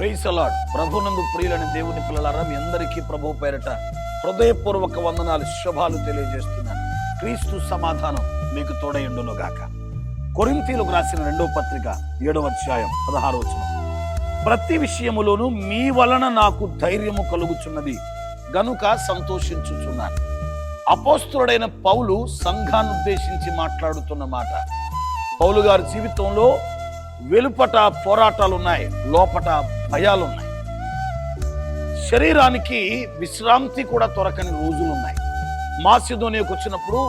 ప్రైసలాడ్ ప్రభునందు ప్రియులని దేవుని పిల్లలారా మీ అందరికీ ప్రభు పేరట హృదయపూర్వక వందనాలు శుభాలు తెలియజేస్తున్నాను. క్రీస్తు సమాధానం మీకు తోడయుండును గాక. కొరింతీలకు రాసిన రెండవ పత్రిక ఏడవ అధ్యాయం పదహారు వచనం. ప్రతి విషయములోనూ మీ వలన నాకు ధైర్యము కలుగుచున్నది. గనుక సంతోషించుచున్నాను. అపోస్తుడైన పౌలు సంఘాన్ని ఉద్దేశించి మాట్లాడుతున్న మాట. పౌలు గారి జీవితంలో వెలుపట పోరాటాలు ఉన్నాయి లోపట భయాలు ఉన్నాయి శరీరానికి విశ్రాంతి కూడా దొరకని రోజులు ఉన్నాయి మాసిధోనియకు వచ్చినప్పుడు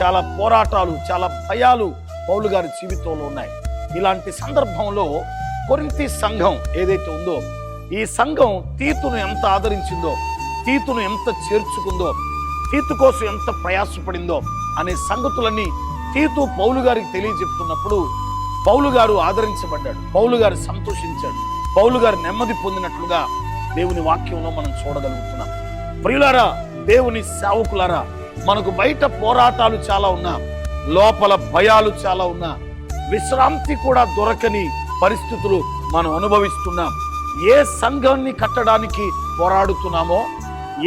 చాలా పోరాటాలు చాలా భయాలు పౌలు గారి జీవితంలో ఉన్నాయి. ఇలాంటి సందర్భంలో కొరింతి సంఘం ఏదైతే ఉందో ఈ సంఘం తీతును ఎంత ఆదరించిందో తీతును ఎంత చేర్చుకుందో తీతు కోసం ఎంత ప్రయాసపడిందో అనే సంగతులన్నీ తీతు పౌలు గారికి తెలియజెప్తున్నప్పుడు పౌలు గారు ఆదరించబడ్డాడు పౌలు గారు సంతోషించాడు. పౌలు గారు నెమ్మది పొందినట్లుగా దేవుని వాక్యంలో మనం చూడగలుగుతున్నాం. ప్రియులారా దేవుని సేవకులారా మనకు బయట పోరాటాలు చాలా ఉన్నా లోపల భయాలు చాలా ఉన్నా విశ్రాంతి కూడా దొరకని పరిస్థితులు మనం అనుభవిస్తున్నాం. ఏ సంఘాన్ని కట్టడానికి పోరాడుతున్నామో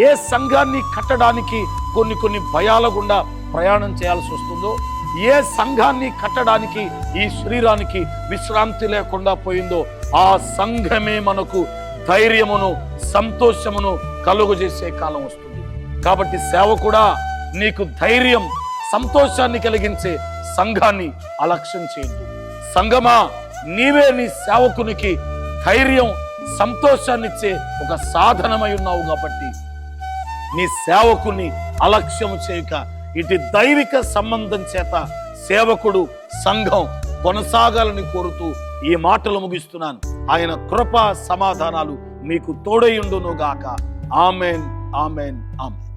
ఏ సంఘాన్ని కట్టడానికి కొన్ని కొన్ని భయాల గుండా ప్రయాణం చేయాల్సి వస్తుందో ఏ సంఘాన్ని కట్టడానికి ఈ శరీరానికి విశ్రాంతి లేకుండా పోయిందో ఆ సంఘమే మనకు ధైర్యమును సంతోషమును కలుగజేసే కాలం వస్తుంది. కాబట్టి సేవ కూడా నీకు ధైర్యం సంతోషాన్ని కలిగించే సంఘాన్ని అలక్ష్యం చేయొద్దు సంఘమా నీవే నీ సేవకునికి ధైర్యం సంతోషాన్నిచ్చే ఒక సాధనమై ఉన్నావు కాబట్టి నీ సేవకుని అలక్ష్యం చేయక ఇటు దైవిక సంబంధం చేత సేవకుడు సంఘం కొనసాగాలని కోరుతూ ఈ మాటలు ముగిస్తున్నాను. ఆయన కృప సమాధానాలు మీకు తోడయుండునుగాక ఆమెన్ ఆమెన్ ఆమెన్.